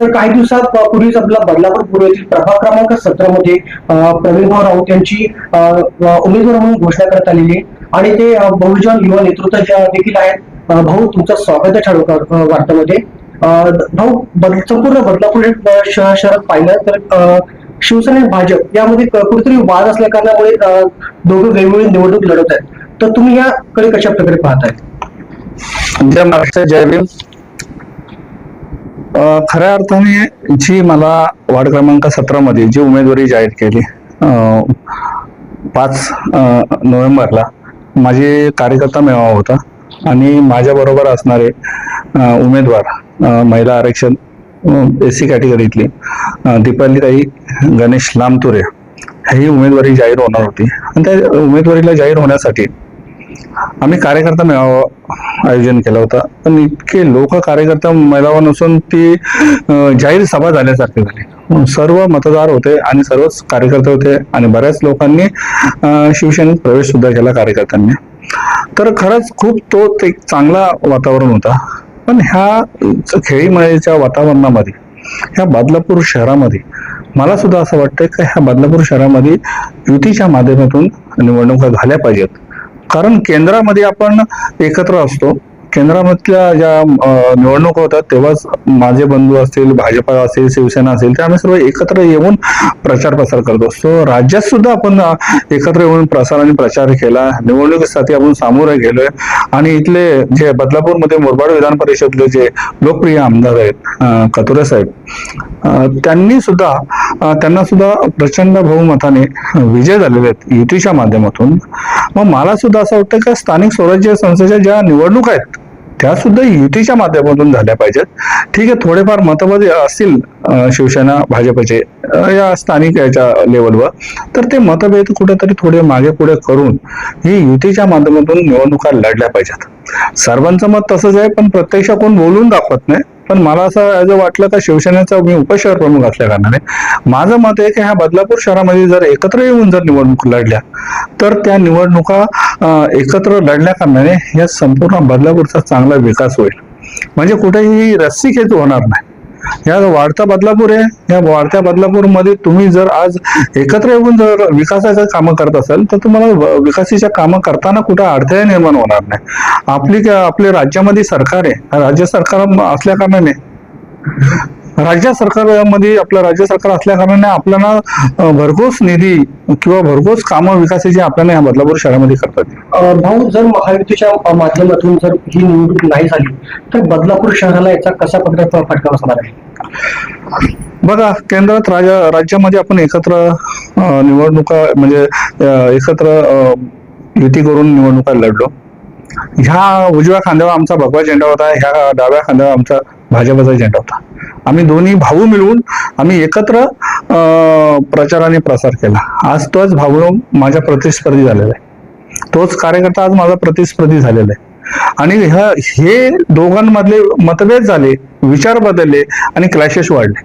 तर काही दिवसापूर्वीच आपला बदलापूर पूर्वेतील प्रभाग क्रमांक सतरा मध्ये प्रवीणभाऊ राऊत यांची उमेदवार म्हणून घोषणा करण्यात आलेली आहे. आणि ते बहुजन युवा नेतृत्व ज्या देखील आहेत भाऊ तुमचं स्वागत आहे ठळक वार्तामध्ये. भाऊ संपूर्ण बदलापूर हे, शहरात पाहिलं तर शिवसेना आणि भाजप यामध्ये कुठेतरी वाद असल्या कारणामुळे अ, दोघं वेगवेगळी निवडणूक लढत आहेत. तर तुम्ही याकडे कशा प्रकारे पाहताय? जय महाराष्ट्र जय भीम. खऱ्या अर्थाने जी मला वार्ड क्रमांक सतरामध्ये जी उमेदवारी जाहीर केली पाच नोव्हेंबरला माझे कार्यकर्ता मेळावा होता आणि माझ्याबरोबर असणारे उमेदवार महिला आरक्षण एस सी कॅटेगरीतली दीपालीताई गणेश लामतुरे ही उमेदवारी जाहीर होणार होती. आणि त्या उमेदवारीला जाहीर होण्यासाठी आम्ही कार्यकर्ता मेळावा आयोजन केला होता. पण इतके लोक कार्यकर्ता मेळावा नसून ती जाहीर सभा झाल्यासारखी झाली. सर्व मतदार होते आणि सर्वच कार्यकर्ते होते आणि बऱ्याच लोकांनी शिवसेनेत प्रवेश सुद्धा केला कार्यकर्त्यांनी. तर खरंच खूप तो एक चांगला वातावरण होता. पण ह्या खेळीमेळीच्या वातावरणामध्ये ह्या बदलापूर शहरामध्ये मला सुद्धा असं वाटतं की ह्या बदलापूर शहरामध्ये युतीच्या माध्यमातून निवडणुका झाल्या पाहिजेत. कारण केंद्रामध्ये आपण एकत्र असतो. केंद्रामधल्या ज्या निवडणुका होतात तेव्हाच माझे बंधू असतील भाजपा असेल शिवसेना असेल ते आम्ही सर्व एकत्र येऊन प्रचार प्रसार करतो. सो राज्यात सुद्धा आपण एकत्र येऊन प्रसार आणि प्रचार केला. निवडणुकीसाठी आपण सामोरे गेलोय. आणि इथले जे बदलापूरमध्ये मुरबाड विधान परिषदले जे लोकप्रिय आमदार आहेत कतुरे साहेब त्यांनी सुद्धा त्यांना सुद्धा प्रचंड बहुमताने विजय झालेले आहेत युतीच्या माध्यमातून. मग मला सुद्धा असं वाटतं की स्थानिक स्वराज्य संस्थेच्या ज्या निवडणूक आहेत त्या सुद्धा युतीच्या माध्यमातून झाल्या पाहिजेत. ठीक आहे थोडेफार मतभेद असतील शिवसेना भाजपचे या स्थानिक याच्या लेवलवर. तर ते मतभेद कुठेतरी थोडे मागे पुढे करून ही युतीच्या माध्यमातून निवडणुका लढल्या पाहिजेत. सर्वांचं मत तसंच आहे पण प्रत्यक्ष कोण बोलून दाखवत नाही. पण मला असं ॲज वाटलं का शिवसेनेचा मी उपशहर प्रमुख असल्या कारणाने. माझं मत आहे की ह्या बदलापूर शहरामध्ये जर एकत्र येऊन जर निवडणूक लढल्या तर त्या निवडणुका एकत्र लढल्या कारणाने या संपूर्ण बदलापूरचा चांगला विकास होईल. म्हणजे कुठेही रस्सीखेच होणार नाही. या वाढता बदलापूर आहे. या वाढत्या बदलापूरमध्ये तुम्ही जर आज एकत्र येऊन जर विकासाचं कामं करत असाल तर तुम्हाला विकासाच्या कामं करताना कुठं अडथळे निर्माण होणार नाही. आपली आपले राज्यामध्ये सरकार आहे. राज्य सरकार असल्या कारणाने राज्य सरकारमध्ये आपलं राज्य सरकार असल्या कारणाने आपल्याला भरघोस निधी किंवा भरघोस कामं विकासाची आपल्याला या बदलापूर शहरामध्ये करतात. भाऊ जर महायुतीच्या माध्यमातून जर ही निवडणूक नाही झाली तर बदलापूर शहराला याचा कसा प्रकारे फटका बसणार आहे? बघा केंद्रात राजा राज्यामध्ये आपण एकत्र निवडणुका म्हणजे एकत्र युती करून निवडणुका लढलो. ह्या उजव्या खांद्यावर आमचा भगवा झेंडा होता ह्या डाव्या खांद्यावर आमचा भाजपचा झेंडा होता. आम्ही दोन्ही भाऊ मिळून आम्ही एकत्र प्रचाराने प्रचार आणि प्रसार केला. आज तोच भाऊ माझ्या प्रतिस्पर्धी झालेला आहे. तोच कार्यकर्ता आज माझा प्रतिस्पर्धी झालेला आहे. आणि ह्या हे दोघांमधले मतभेद झाले विचार बदलले आणि क्लॅशेस वाढले.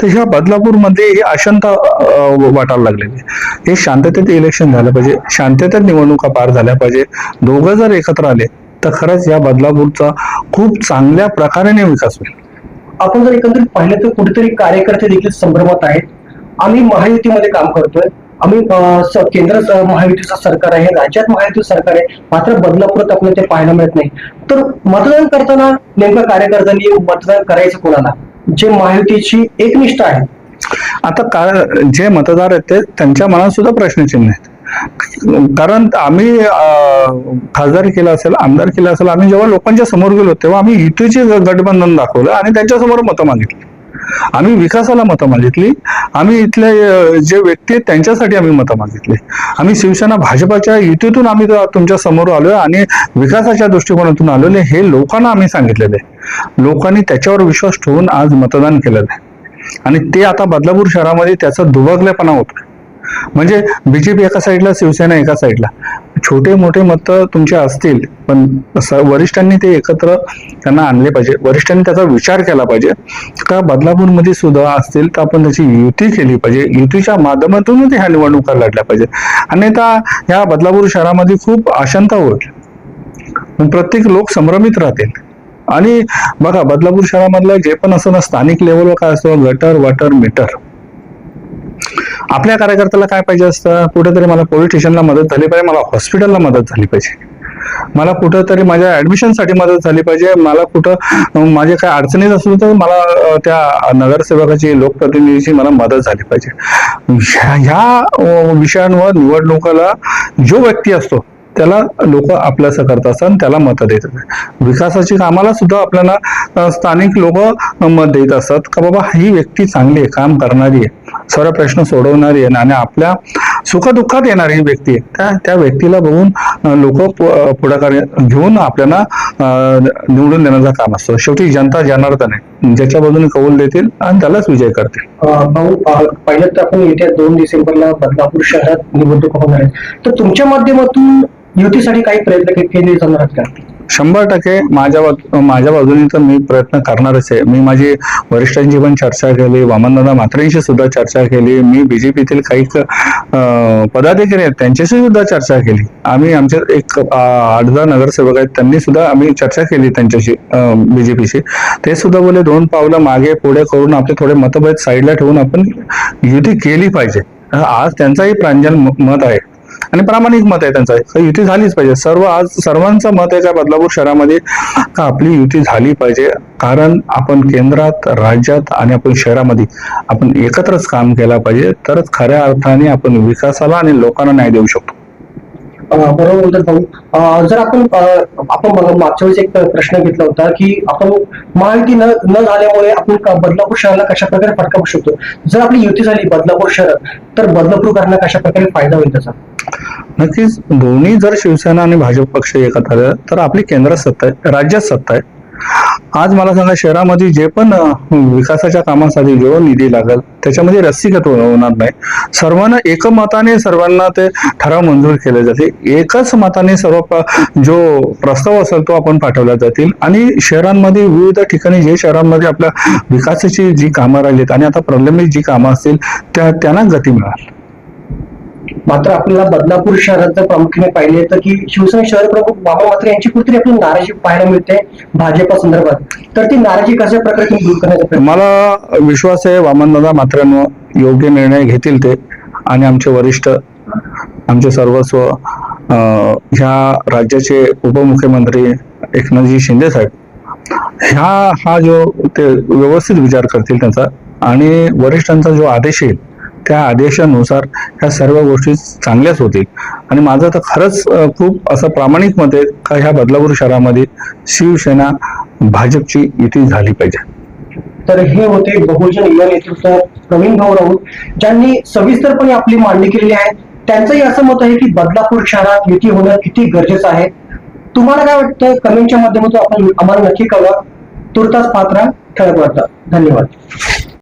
तर ह्या बदलापूरमध्ये हे अशांत वाटायला लागलेली हे शांततेत इलेक्शन झालं पाहिजे. शांततेत निवडणुका पार झाल्या पाहिजे. दोघं जर एकत्र आले तर खरंच या बदलापूरचा खूप चांगल्या प्रकारे विकास होईल. आपण जर एकंदरीत पाहिलं तर कुठेतरी कार्यकर्ते देखील संभ्रमात आहेत. आम्ही महायुतीमध्ये काम करतोय. आम्ही केंद्र महायुतीचं सरकार आहे राज्यात महायुतीचं सरकार आहे. मात्र बदलापुरात आपल्याला ते पाहायला मिळत नाही. तर मतदान करताना नेमकं कार्यकर्त्यांनी मतदान करायचं कोणाला? जे महायुतीची एकनिष्ठ आहे. आता का जे मतदार आहेत ते त्यांच्या मनात सुद्धा प्रश्नचिन्ह आहेत. कारण आम्ही खासदार केला असेल आमदार केला असेल आम्ही जेव्हा लोकांच्या समोर गेलो तेव्हा आम्ही युतीचे गठबंधन दाखवलं आणि त्यांच्यासमोर मतं मागितली. आम्ही विकासाला मतं मागितली. आम्ही इथले जे व्यक्ती आहेत त्यांच्यासाठी आम्ही मतं मागितली. आम्ही शिवसेना भाजपाच्या युतीतून आम्ही तुमच्यासमोर आलोय आणि विकासाच्या दृष्टिकोनातून आलेले हे लोकांना आम्ही सांगितलेले आहे. लोकांनी त्याच्यावर विश्वास ठेवून आज मतदान केलेलं आहे. आणि ते आता बदलापूर शहरामध्ये त्याचा दुबगलेपणा होतोय. म्हणजे बीजेपी एका साईडला शिवसेना एका साईडला छोटे मोठे मत तुमचे असतील पण वरिष्ठांनी ते एकत्र त्यांना आणले पाहिजे. वरिष्ठांनी त्याचा विचार केला पाहिजे. का बदलापूरमध्ये सुद्धा असतील तर आपण त्याची युती केली पाहिजे. युतीच्या माध्यमातूनच ह्या निवडणुका लढल्या पाहिजे अन्यथा ह्या बदलापूर शहरामध्ये खूप आशंका होईल प्रत्येक लोक संभ्रमित राहतील. आणि बघा बदलापूर शहरामधलं जे पण असं ना स्थानिक लेवलवर काय असतं गटर वॉटर मीटर आपल्या कार्यकर्त्याला काय पाहिजे असतं? कुठेतरी मला पोलीस स्टेशनला मदत झाली पाहिजे मला हॉस्पिटलला मदत झाली पाहिजे. मला कुठंतरी माझ्या ऍडमिशनसाठी मदत झाली पाहिजे. मला कुठं माझे काय अडचणीत असलो तर मला त्या नगरसेवकाची लोकप्रतिनिधीची मला मदत झाली पाहिजे. ह्या- ह्या विषयांवर निवडणुकाला जो व्यक्ती असतो त्याला लोक आपल्याचं करत असतात आणि त्याला मतं देत विकासाची कामाला सुद्धा आपल्याला स्थानिक लोक मत देत असतात का बाबा ही व्यक्ती चांगली आहे काम करणारी आहे सर्व प्रश्न सोडवणारी आहे आणि आपल्या सुखदुःखात येणारी ही व्यक्ती आहे. त्या त्या व्यक्तीला बघून लोक पुढाकार घेऊन आपल्याला निवडून देण्याचं काम असतं. शेवटी जनता जनार्दन आहे. ज्याच्या बाजूने कौल देतील आणि त्यालाच विजय करतील. भाऊ पहिल्यात तर आपण येत्या दोन डिसेंबरला बदलापूर शहरात निवडणूक होणार आहे तर तुमच्या माध्यमातून युतीसाठी काही प्रयत्न केले जाणार आहेत का? शंभर टक्के माझ्या बाजू- माझ्या बाजूने तर मी प्रयत्न करणारच आहे. मी माझी वरिष्ठांची पण चर्चा केली वामनदादा म्हात्रेंशी सुद्धा चर्चा केली. मी बीजेपीतील काही पदाधिकारी आहेत त्यांच्याशी सुद्धा चर्चा केली. आम्ही आमचे एक आठ दहा नगरसेवक आहेत त्यांनी सुद्धा आम्ही चर्चा केली त्यांच्याशी बीजेपीशी. ते सुद्धा बोले दोन पावलं मागे पुढे करून आपले थोडे मतभेद साईडला ठेवून आपण युती केली पाहिजे. आज त्यांचाही प्रांजल म- मत आहे. आणि प्रामाणिक मत आहे त्यांचं. युती झालीच पाहिजे. सर्व आज सर्वांचं मत आहे का बदलापूर शहरामध्ये आपली युती झाली पाहिजे? कारण आपण केंद्रात राज्यात आणि आपण शहरामध्ये आपण एकत्रच काम केलं पाहिजे. तरच खऱ्या अर्थाने आपण विकासाला आणि लोकांना न्याय देऊ शकतो. बरोबर बोलतात भाऊ. जर आपण आपण मागच्या वेळेस एक प्रश्न घेतला होता की आपण महायुती न न झाल्यामुळे आपण बदलापूर शहराला कशा प्रकारे फटका बसू शकतो? जर आपली युती झाली बदलापूर शहरात तर बदलापूरकरांना कशा प्रकारे फायदा होईल त्याचा? नक्कीच दोन्ही जर शिवसेना आणि भाजप पक्ष एकत्र आले तर आपली केंद्रात सत्ता आहे राज्यात सत्ता आहे. आज मला सांगा शहरामध्ये जे पण विकासाच्या कामासाठी जो निधी लागेल त्याच्यामध्ये रस्सीगत होणार नाही. सर्वांना एकमताने सर्वांना ते ठराव मंजूर केले जाते एकच मताने सर्व प- जो प्रस्ताव असेल तो आपण पाठवला जातील. आणि शहरांमध्ये विविध ठिकाणी जे शहरांमध्ये आपल्या विकासाची जी कामं राहिलीत आणि आता प्रलंबित जी कामं असतील त्या त्यांना गती मिळाल. मात्र आपल्याला बदलापूर शहरात जर प्रामुख्याने पाहिले तर की शिवसेना शहर प्रमुख बाबा मात्र यांची कुठेतरी आपली नाराजी पाहायला मिळते भाजपा संदर्भात. तर ती नाराजी कशा प्रकारे तुम्ही दूर करण्याचा मला विश्वास आहे वामनदादा मात्र योग्य निर्णय घेतील ते आणि आमचे वरिष्ठ आमचे सर्वस्व ह्या राज्याचे उपमुख्यमंत्री एकनाथजी शिंदे साहेब ह्या हा जो ते व्यवस्थित विचार करतील त्यांचा आणि वरिष्ठांचा जो आदेश येईल त्या आदेशानुसार ह्या सर्व गोष्टी चांगल्याच होतील. आणि माझं तर खरंच खूप असं प्रामाणिक मत आहे का ह्या बदलापूर शहरामध्ये शिवसेना भाजपची युती झाली पाहिजे. तर हे होते बहुजन या नेतृत्व प्रवीण भाऊ राऊत ज्यांनी सविस्तरपणे आपली मांडणी केलेली आहे. त्यांचंही असं मत आहे की बदलापूर शहरात युती होणं किती गरजेचं आहे. तुम्हाला काय वाटतं? कमेंटच्या माध्यमातून आपण आम्हाला नक्की कळवा. तुर्तास पात्रा ठळक वाटतं धन्यवाद.